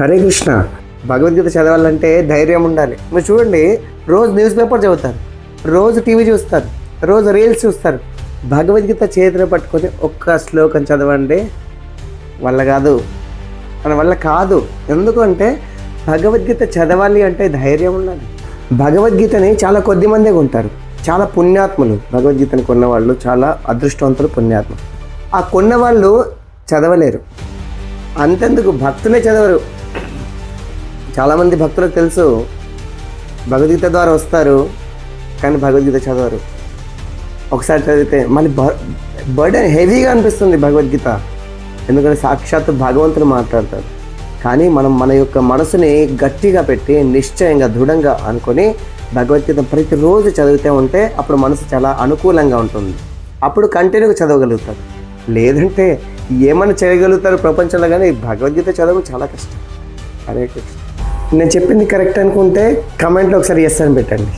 హరే కృష్ణ భగవద్గీత చదవాలంటే ధైర్యం ఉండాలి. మీరు చూడండి రోజు న్యూస్ పేపర్ చదువుతారు రోజు టీవీ చూస్తారు రోజు రీల్స్ చూస్తారు. భగవద్గీత చేతిలో పట్టుకొని ఒక్క శ్లోకం చదవండి. వల్ల కాదు. మన వల్ల కాదు. ఎందుకంటే భగవద్గీత చదవాలి అంటే ధైర్యం ఉండాలి. భగవద్గీతని చాలా కొద్ది మందే కొంటారు. చాలా పుణ్యాత్ములు. భగవద్గీతని కొన్నవాళ్ళు చాలా అదృష్టవంతులు పుణ్యాత్ములు. ఆ కొన్న వాళ్ళు చదవలేరు. అంతెందుకు? భక్తులే చదవరు. చాలామంది భక్తులకు తెలుసు భగవద్గీత ద్వారా వస్తారు కానీ భగవద్గీత చదవరు. ఒకసారి చదివితే మళ్ళీ బర్డెన్ హెవీగా అనిపిస్తుంది భగవద్గీత. ఎందుకంటే సాక్షాత్ భగవంతుడు మాట్లాడతారు కానీ మనం మన యొక్క మనసుని గట్టిగా పెట్టి నిశ్చయంగా దృఢంగా అనుకొని భగవద్గీత ప్రతిరోజు చదివితే ఉంటే అప్పుడు మనసు చాలా అనుకూలంగా ఉంటుంది. అప్పుడు కంటిన్యూగా చదవగలుగుతారు లేదంటే ఏమైనా చేయగలుగుతారు ప్రపంచంలో కానీ భగవద్గీత చదవడం చాలా కష్టం. అదే నేను చెప్పింది కరెక్ట్ అనుకుంటే కమెంట్లో ఒకసారి ఎస్ అని పెట్టండి.